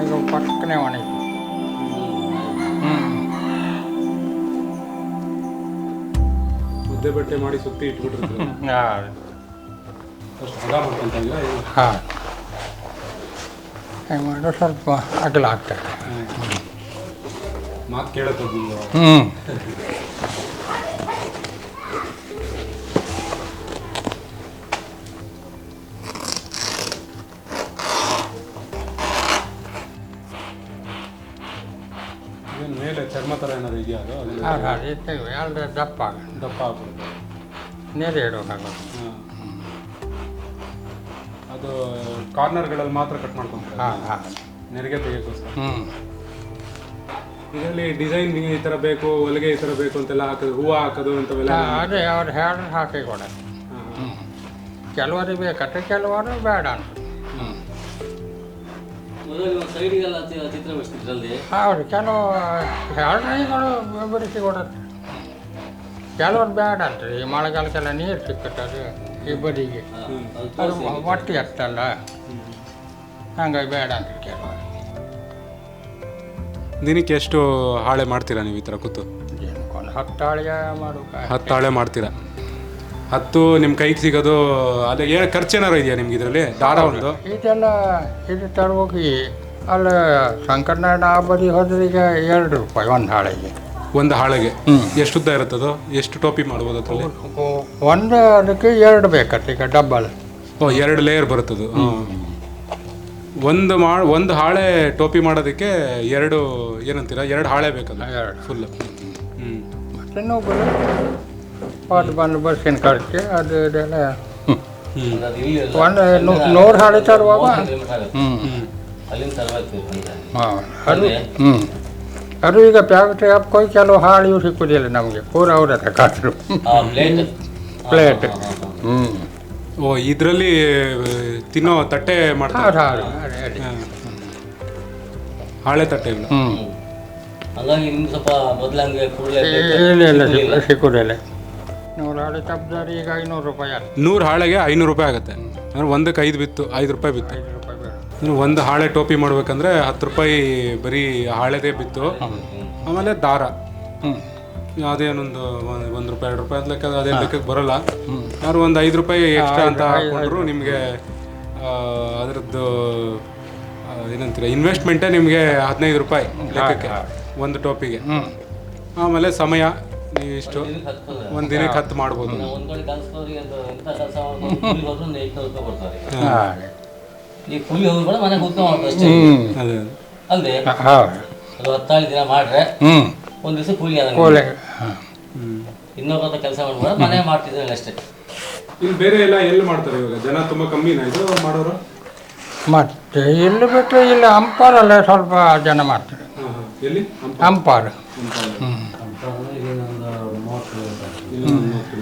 ಈಗ ಪಕ್ಕನೆ ಒಣಗಿ. ಹ್ಞೂ ಮುದ್ದೆ ಬಟ್ಟೆ ಮಾಡಿ ಸುತ್ತಿ ಇಟ್ಬಿಟ್ಟಿರ್ತೀವಿ ಹಾಂ. ಅಷ್ಟು ಹದ ಮಾಡ್ಕೊಂತ ಇಲ್ಲ ಏನು? ಹಾಂ. ಹಾಗೆ ಮಾಡಿದ್ರೆ ಸ್ವಲ್ಪ ಅಗಲ ಆಗ್ತದೆ ಮಾತು ಕೇಳುತ್ತೆ ಹ್ಞೂ ಮೇಲೆ ಚರ್ಮ ಥರ ಏನಾದ್ರು ಇದೆಯಾ ಅದು? ಹಾಂ ಹಾಂ ಇರ್ತೇವೆ ದಪ್ಪ ಆಗ ದಪ್ಪ ಆಗ್ಬಿಡುತ್ತೆ ನೆರೆ ಇಡೋಕ್ಕಾಗೋದು ಅದು ಕಾರ್ನರ್ಗಳಲ್ಲಿ ಮಾತ್ರ ಕಟ್ ಮಾಡ್ಕೊಂತಾರೆ. ಹಾಂ ಹಾಂ. ನೆರಿಗೆ ತೆಗಿಯೋಕ್ಕೋಸ್ಕರ. ಹ್ಞೂ ಇದರಲ್ಲಿ ಡಿಸೈನ್ ಈ ಥರ ಬೇಕು ಹೊಲಿಗೆ ಈ ಥರ ಬೇಕು ಅಂತೆಲ್ಲ ಹಾಕೋದು ಹೂವು ಹಾಕೋದು ಅಂತವೆಲ್ಲ ಅದೇ ಅವ್ರು ಹೇಳಿ ಹಾಕಿ ಕೊಡ ಕೆಲವರಿಗೆ ಬೇಕತ್ತೆ ಕೆಲವರು ಬೇಡ ಅಂತ. ಹೌದು ಕೆಲವು ಹೆಳ್ರೈಗಳು ಬಿಡಿಸಿ ಕೊಡುತ್ತೆ ಕೆಲವ್ರು ಬೇಡ ಅಂತಾರೆ ಈ ಮಳೆಗಾಲಕ್ಕೆಲ್ಲ ನೀರು ಸಿಕ್ಕುತ್ತದೆ ಈ ಬದಿಗೆ. ಅದು ಒಟ್ಟು ಎತ್ತಲ್ಲ. ಹಂಗಾಗಿ ಬೇಡ ಅಂತಾರೆ ಕೆಲವರು ದಿನಕ್ಕೆ ಎಷ್ಟು ಹಾಳೆ ಮಾಡ್ತೀರಾ ನೀವು ಈ ಥರ ಕೂತು? ದಿನಕ್ಕೊಂದು ಹತ್ತು ಆಳಿಗೆ ಮಾಡೋಕೆ ಹತ್ತು ಹಾಳೆ ಮಾಡ್ತೀರಾ? ಹತ್ತು ನಿಮ್ಮ ಕೈಗೆ ಸಿಗೋದು ಅದೇ ಏನು ಖರ್ಚೇನಾರು ಇದೆಯಾ ನಿಮ್ಗೆ ಇದರಲ್ಲಿ? ದಾರ ಒಂದು? ಇದೆಲ್ಲ ಇದು ತರ್ಬೇಕು. ಅಲ್ಲಿ ಶಂಕರನಾರಾಯಣ ಆ ಬದಿ ಹೋದ್ರೆ ಈಗ ಎರಡು ರೂಪಾಯಿ ಒಂದು ಹಾಳೆಗೆ. ಒಂದು ಹಾಳೆಗೆ. ಎಷ್ಟು ಉದ್ದ ಇರುತ್ತದು ಎಷ್ಟು ಟೋಪಿ ಮಾಡ್ಬೋದು ಅದರಲ್ಲಿ? ಒಂದು ಅದಕ್ಕೆ ಎರಡು ಬೇಕತ್ತೆ ಈಗ ಡಬ್ಬಲ್. ಓ ಎರಡು ಲೇಯರ್ ಬರುತ್ತದು. ಒಂದು ಮಾ ಒಂದು ಹಾಳೆ ಟೋಪಿ ಮಾಡೋದಕ್ಕೆ ಎರಡು ಏನಂತೀರಾ? ಎರಡು ಹಾಳೆ ಬೇಕಲ್ಲ? ಎರಡು. ಫುಲ್ ಹ್ಞೂ ಅದು ಬಂದು ಬಸ್ಸಿನ ಖರ್ಚು ಅದು ಇದೆಲ್ಲ ಒಂದು ನೂರು ಹಾಳೆ ತರುವಾಗ ಹ್ಞೂ ಹಾಂ ಅದು ಹ್ಞೂ ಅದು ಈಗ ಪ್ಯಾಕೆಟ್ ಹಾಕ್ಕೊಂಡು ಕೆಲವು ಹಾಳು ಸಿಕ್ಕುದಿಲ್ಲ ನಮಗೆ ಪೂರ ಅವರ ಕಾಸರು ಆ ಪ್ಲೇಟ್? ಪ್ಲೇಟ್. ಹ್ಞೂ ಓ ಇದರಲ್ಲಿ ತಿನ್ನೋ ತಟ್ಟೆ ಮಾಡ್ತಾರೆ. ಹಾಳೆ ತಟ್ಟೆ ಇಲ್ಲ? ಹ್ಞೂ ಹಂಗಾಗಿ ನಿಮ್ಗೆ ಸ್ವಲ್ಪ ಮೊದಲಂಗೆ ಕೂಡಲೇ ಇಲ್ಲ ಇಲ್ಲ ಸಿಕ್ಕುದಿಲ್ಲ. ನೂರು ಹಾಳೆ ತಪ್ಪಿದ್ರೆ ಈಗ ಐನೂರು ರೂಪಾಯಿ ನೂರು ಹಾಳೆಗೆ ಐನೂರು ರೂಪಾಯಿ ಆಗುತ್ತೆ. ಅಂದ್ರೆ ಒಂದಕ್ಕೆ ಐದು ಬಿತ್ತು ಐದು ರೂಪಾಯಿ ಬಿತ್ತು. ಐದು ರೂಪಾಯಿ ಬೇಡ. ಅಂದ್ರೆ ಒಂದು ಹಾಳೆ ಟೋಪಿ ಮಾಡ್ಬೇಕಂದ್ರೆ ಹತ್ತು ರೂಪಾಯಿ ಬರೀ ಹಾಳೆದೇ ಬಿತ್ತು. ಆಮೇಲೆ ದಾರ. ಅದೇನೊಂದು ಒಂದು ರೂಪಾಯಿ ಎರಡು ರೂಪಾಯಿ ಅಂತ ಲೆಕ್ಕ ಅದೇ ಲೆಕ್ಕಕ್ಕೆ ಬರಲ್ಲ. ಯಾರು ಒಂದು ಐದು ರೂಪಾಯಿ ಎಕ್ಸ್ಟ್ರಾ ಅಂತ ಹಾಕೊಂಡ್ರು ನಿಮಗೆ ಅದರದ್ದು ಏನಂತೀರ ಇನ್ವೆಸ್ಟ್ಮೆಂಟೇ ನಿಮಗೆ ಹದಿನೈದು ರೂಪಾಯಿ ಲೆಕ್ಕಕ್ಕೆ ಒಂದು ಟೋಪಿಗೆ. ಆಮೇಲೆ ಸಮಯ. ನೀವು ಇಷ್ಟು ಒಂದ್ ಒಂದು ದಿನಕ್ಕೆ ಹತ್ತು ಮಾಡ್ಬೋದು. ಕಡೆ ಮಾಡ್ಕೊಂಡು ಕೂಲಿ ಹೋದ್ರೆ ಈ ಹೋಗ್ಬೇಡ ಮನೆಗೆ ಕೂತ್ಕೊಂಡು ಮಾಡ್ತಾರೆ ಅಷ್ಟೇ. ಅಲ್ಲದೆ ಅದು ಹತ್ತಾಳು ದಿನ ಮಾಡ್ರೆ ಒಂದು ದಿವಸ ಕೂಲಿ ಕೋಲೆ ಹ್ಮ್. ಕೆಲಸ ಮಾಡ್ಬೋದು ಮನೆ ಮಾಡ್ತಿದ್ರಲ್ಲ ಅಷ್ಟೇ. ಇಲ್ಲಿ ಬೇರೆ ಎಲ್ಲ ಎಲ್ಲಿ ಮಾಡ್ತಾರೆ ಇವಾಗ? ಜನ ತುಂಬಾ ಕಮ್ಮಿನಾ ಇದು ಮಾಡೋರು? ಮತ್ತೆ ಇಲ್ಲಿ ಬಿಟ್ಟರೆ ಇಲ್ಲಿ ಅಂಪಾರಲ್ಲೇ ಸ್ವಲ್ಪ ಜನ ಮಾಡ್ತಾರೆ. ಎಲ್ಲಿ? ಹಂಪ ಅಂಪಾರ. ಹಂಪ ಹ್ಞೂ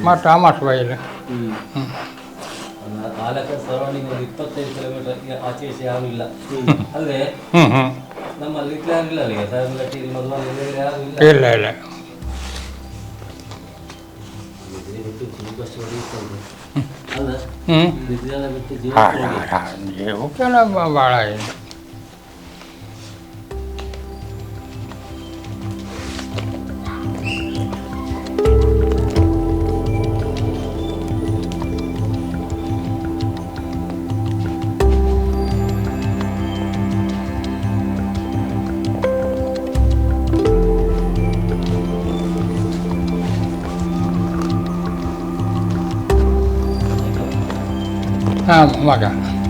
ಮತ್ತು ಅಮಾಸ್ ಬೈಲು. ಹ್ಮ್. ಆಲಕ ಸರೌಂಡಿಂಗ್ ಒಂದು ಇಪ್ಪತ್ತೈದು ಕಿಲೋಮೀಟರ್ ಆಚೆ ಈಚೆ ಯಾರು ಇಲ್ಲ. ಹ್ಞೂ ನಮ್ಮಲ್ಲಿ ಇಟ್ಲ ಆಗಿಲ್ಲ ಅಲ್ಲಿಗೆ. ಸಾಗರಗಟ್ಟಿ ಮದುವೆ ಯಾರು ಇಲ್ಲ. ಇಲ್ಲ ಇಲ್ಲ. ಅಲ್ಲ ಹ್ಞೂ ಇದೆಲ್ಲ ಬಿಟ್ಟು ಜೀವ ಜೀವಕ್ಕೆಲ್ಲ ಭಾಳ ಇದೆ. ಹಾಂ ಮಗ ಅದು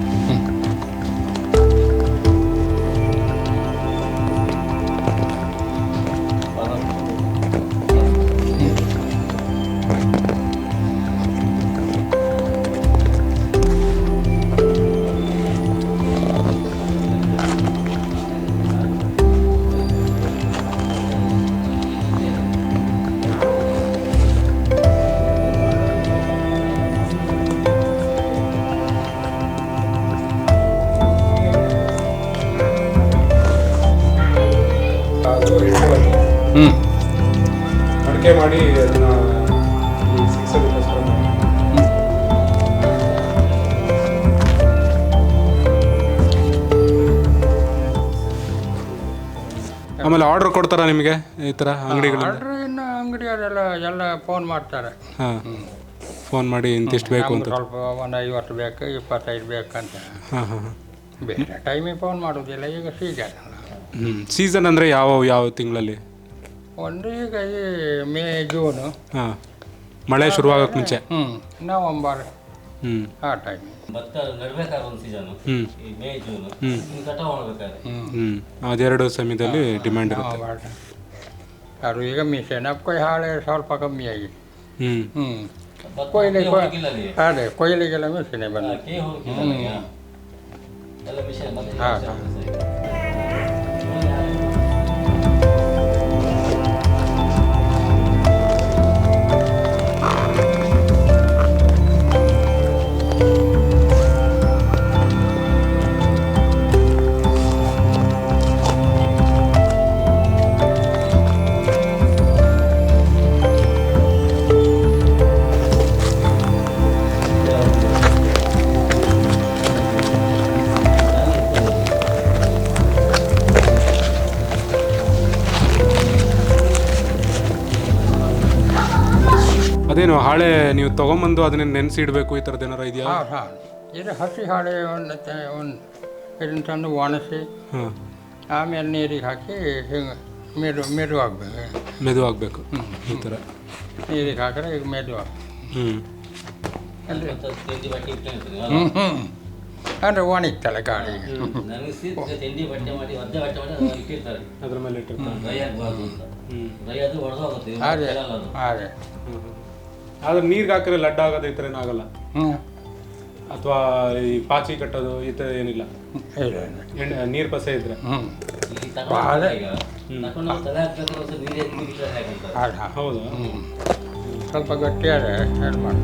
ಹ್ಞೂ ಅಡಿಕೆ ಮಾಡಿ ಅದನ್ನ ಸಿಕ್ಸೋದಕ್ಕೋಸ್ಕರ. ಆಮೇಲೆ ಆರ್ಡರ್ ಕೊಡ್ತಾರಾ ನಿಮಗೆ ಈ ಥರ ಅಂಗಡಿಗಳು ಆರ್ಡ್ರ್ ಇನ್ನು ಅಂಗಡಿಯವರೆಲ್ಲ ಎಲ್ಲ ಫೋನ್ ಮಾಡ್ತಾರೆ. ಹಾಂ. ಫೋನ್ ಮಾಡಿ ಇಂತಿಷ್ಟು ಬೇಕು ನಮ್ಗೆ ಅಂತ. ಸ್ವಲ್ಪ ಒಂದು ಐವತ್ತು ಬೇಕು ಇಪ್ಪತ್ತೈದು ಬೇಕಂತ ಹಾಂ ಹಾಂ ಬೇರೆ ಟೈಮಿಗೆ ಫೋನ್ ಮಾಡೋದಿಲ್ಲ ಈಗ ಸೀಸನ್ ಹ್ಞೂ ಸೀಸನ್ ಅಂದರೆ ಯಾವ ಯಾವ ತಿಂಗಳಲ್ಲಿ? ಒಂದು ಈಗ ಈ ಮೇ ಜೂನು. ಹಾಂ ಮಳೆ ಶುರುವಾಗಕ್ಕೆ ಮುಂಚೆ. ಹ್ಞೂ ನವಂಬರ್. ಹ್ಞೂ ಆ ಟೈಮ್ ಭತ್ತ ನಡ್ಬೇಕಾದ್ರೆ ಒಂದು ಸೀಸನ್ ಹ್ಞೂ ಈ ಮೇ ಜೂನ್. ಹ್ಞೂ ಇನ್ನು ಕಟಾವು ಮಾಡ್ಬೇಕಾದ್ರೆ ಹ್ಞೂ ಅದೆರಡು ಸಮಯದಲ್ಲಿ ಡಿಮ್ಯಾಂಡ್ ಇರುತ್ತೆ. ಅದು ಈಗ ಮಿಷನ್. ಕೊಯ್ ಹಾಳೆ ಸ್ವಲ್ಪ ಕಮ್ಮಿ ಆಗಿ ಹ್ಞೂ ಹ್ಞೂ ಕೊಯ್ಲಿ ಅದೇ ಕೊಯ್ಲಿಗೆಲ್ಲ ಮಿಷಿನೇ ಬಂದ ಹ್ಞೂ ಹಾಂ ಹಾ, ಅದೇನು ಹಾಳೆ ನೀವು ತಗೊಂಬಂದು ಅದನ್ನ ನೆನೆಸಿ ಇಡಬೇಕು ಈ ಥರದ್ದು ಏನಾರು ಇದೆಯಾ? ಹಾಂ ಹಾಂ. ಇದು ಹಸಿ ಹಾಳೆ ಒಂದು ಒಂದು ಇದನ್ನ ತಂದು ಒಣಸಿ ಹಾಂ. ಆಮೇಲೆ ನೀರಿಗೆ ಹಾಕಿ ಹಿಂಗೆ ಮೆದು ಮೆದು ಆಗಬೇಕು ಮೆದು ಆಗಬೇಕು ಈ ಥರ ನೀರಿಗೆ ಹಾಕಿದ್ರೆ ಈಗ ಮೆದು ಆಗ ಹ್ಞೂ ಹ್ಞೂ ಹ್ಞೂ ಅಂದರೆ ಒಣಗ್ತಲ್ಲ ಗಾಳಿ. ನನಗೆ ಬಟ್ಟೆ ಮಾಡಿ ಒದ್ದೆ ಬಟ್ಟೆ ಮಾಡಿ ಇಟ್ಟಿರ್ತಾರೆ. ಅದ್ರ ಮೇಲೆ ಅದೇ. ಅದೇ ಆದ್ರೆ ನೀರಿಗೆ ಹಾಕಿದ್ರೆ ಲಡ್ ಆಗೋದು ಈ ಥರ ಏನಾಗಲ್ಲ ಹ್ಞೂ ಅಥವಾ ಈ ಪಾಚಿ ಕಟ್ಟೋದು ಈ ಥರ ಏನಿಲ್ಲ. ಇಲ್ಲ ನೀರು ಪಸೆ ಇದ್ರೆ. ಹ್ಞೂ ಹೌದಾ? ಸ್ವಲ್ಪ ಗಟ್ಟಿಯಾದ್ರೆ ಮಾಡಿ.